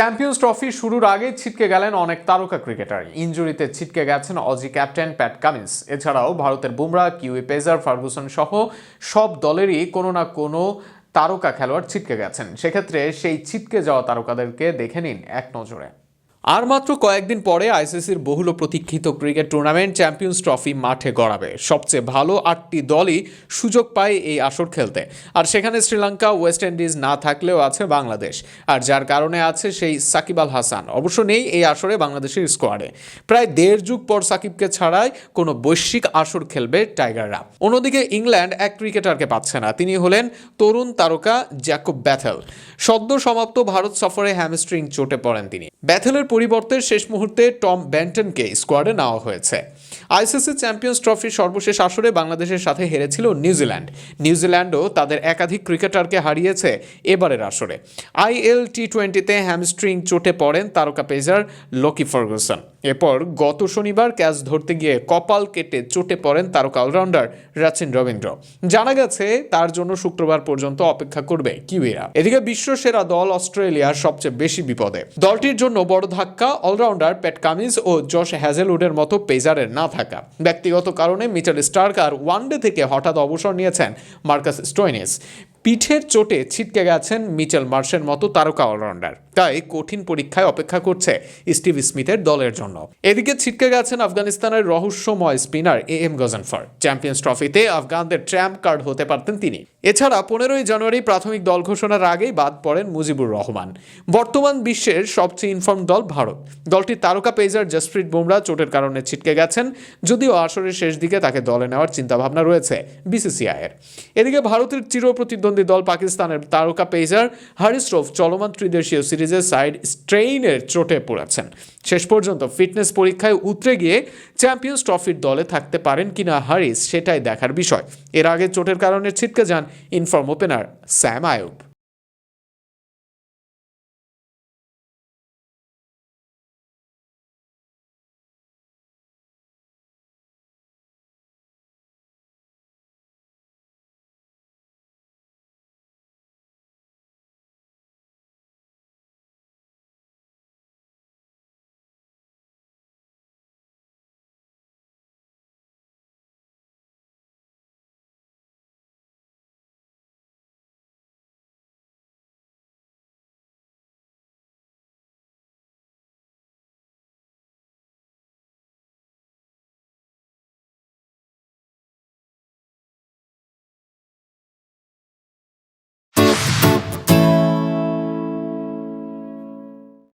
Champions trophy শুরুর আগে ছিটকে গেলেন অনেক তারকা ক্রিকেটার। ইঞ্জুরিতে ছিটকে গেছেন অজি ক্যাপ্টেন প্যাট কামিন্স। এছাড়াও ভারতের বুমরা, কিউই পেজার, ফার্গুসন সহ সব দলেরই কোনো না কোনো তারকা খেলোয়াড় ছিটকে গেছেন। সেক্ষেত্রে সেই ছিটকে যাওয়া তারকাদেরকে দেখে নিন এক নজরে। আর মাত্র কয়েকদিন পরে আইসিসির বহুল প্রতীক্ষিত ক্রিকেট টুর্নামেন্ট চ্যাম্পিয়ন্স ট্রফি মাঠে গড়াবে। সবচেয়ে ভালো আটটি দলই সুযোগ পায় এই আসর খেলতে। আর সেখানে শ্রীলঙ্কা, ওয়েস্ট ইন্ডিজ না থাকলেও আছে বাংলাদেশ। আর যার কারণে আছে সেই সাকিব আল হাসান। অবশ্য নেই এই আসরে বাংলাদেশের স্কোয়াডে। প্রায় দেড় যুগ পর সাকিবকে ছাড়াই কোনো বৈশ্বিক আসর খেলবে টাইগাররা। অন্যদিকে ইংল্যান্ড এক ক্রিকেটারকে পাচ্ছে না। তিনি হলেন তরুণ তারকা জ্যাকব ব্যাথেল। সদ্য সমাপ্ত ভারত সফরে হ্যামস্ট্রিং চোটে পড়েন তিনি। ব্যাথেলের পরিবর্তে শেষ মুহূর্তে টম ব্যান্টনকে স্কোয়াডে নেওয়া হয়েছে। আইসিসি চ্যাম্পিয়ন্স ট্রফির সর্বশেষ আসরে বাংলাদেশের সাথে হেরেছিল নিউজিল্যান্ড। নিউজিল্যান্ডও তাদের একাধিক ক্রিকেটারকে হারিয়েছে এবারের আসরে। আইএল টি টোয়েন্টিতে হ্যামস্ট্রিং চোটে পড়েন তারকা পেজার লকি ফার্গুসন। এরপর গত শনিবার ক্যাচ ধরতে গিয়ে কপাল কেটে চোটে পড়েন তারকা অলরাউন্ডার রাচিন রবীন্দ্র। জানা গেছে, তার জন্য শুক্রবার পর্যন্ত অপেক্ষা করবে কিউইরা। এদিকে বিশ্ব সেরা দল অস্ট্রেলিয়ার সবচেয়ে বেশি বিপদে। দলটির জন্য বড় ধাক্কা অলরাউন্ডার প্যাট কামিন্স ও জশ হ্যাজেলউডের মতো পেজারের না থাকা। ব্যক্তিগত কারণে মিচেল স্টার্ক আর ওয়ানডে থেকে হঠাৎ অবসর নিয়েছেন মার্কাস স্টোইনিস। পিঠের চোটে ছিটকে গেছেন মিচেল মার্শের মতো তারকা অলরাউন্ডার। তাই কঠিন পরীক্ষায় অপেক্ষা করছে স্টিভ স্মিথের দলের জন্য। এদিকে ছিটকে গেছেন আফগানিস্তানের রহস্যময় spinner A M Ghazanfar. Champions ট্রফিতে আফগানদের ট্র্যাম্প কার্ড হতে পারতেন তিনি। এছাড়া পনেরোই জানুয়ারি প্রাথমিক দল ঘোষণার আগেই বাদ পড়েন মুজিবুর রহমান। বর্তমান বিশ্বের সবচেয়ে ইনফর্ম দল ভারত। দলটির তারকা পেজার জসপ্রীত বুমরা চোটের কারণে ছিটকে গেছেন, যদিও আসরের শেষ দিকে তাকে দলে নেওয়ার চিন্তাভাবনা রয়েছে বিসিসিআইয়ের। এদিকে ভারতের চিরপ্রতিদ্বন্দ্বী দল পাকিস্তানের তারকা পেজার হারিস রফ চলমান ত্রিদেশীয় সিরিজের সাইড স্ট্রেইনের চোটে পড়েছেন। শেষ পর্যন্ত ফিটনেস পরীক্ষায় উতরে গিয়ে চ্যাম্পিয়ন্স ট্রফির দলে থাকতে পারেন কিনা হারিস সেটাই দেখার বিষয়। এর আগে চোটের কারণে ছিটকে যান ইনফর্ম ওপেনার স্যাম আয়ুব